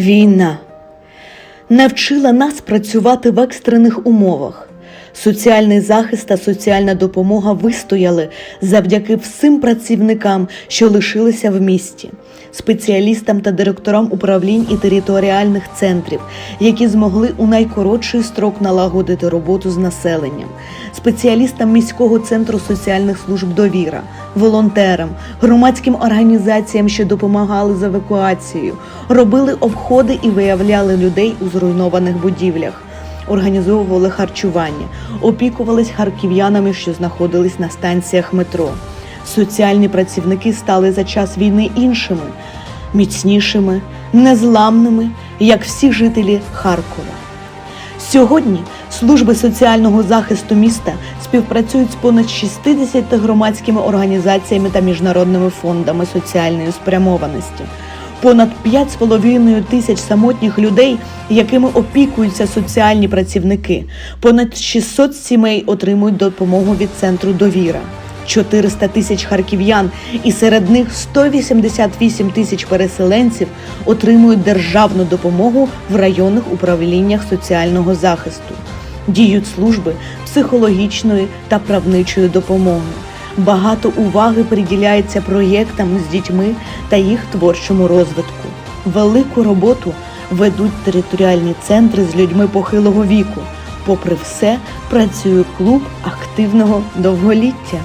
Війна навчила нас працювати в екстрених умовах. Соціальний захист та соціальна допомога вистояли завдяки всім працівникам, що лишилися в місті, спеціалістам та директорам управлінь і територіальних центрів, які змогли у найкоротший строк налагодити роботу з населенням, спеціалістам міського центру соціальних служб довіра, волонтерам, громадським організаціям, що допомагали з евакуацією, робили обходи і виявляли людей у зруйнованих будівлях організовували харчування, опікувались харків'янами, що знаходились на станціях метро. Соціальні працівники стали за час війни іншими, міцнішими, незламними, як всі жителі Харкова. Сьогодні служби соціального захисту міста співпрацюють з понад 60 громадськими організаціями та міжнародними фондами соціальної спрямованості. Понад 5,5 тисяч самотніх людей, якими опікуються соціальні працівники. Понад 600 сімей отримують допомогу від центру довіра. 400 тисяч харків'ян, і серед них 188 тисяч переселенців отримують державну допомогу в районних управліннях соціального захисту. Діють служби психологічної та правничої допомоги. Багато уваги приділяється проєктам з дітьми та їх творчому розвитку. Велику роботу ведуть територіальні центри з людьми похилого віку. Попри все, працює клуб активного довголіття.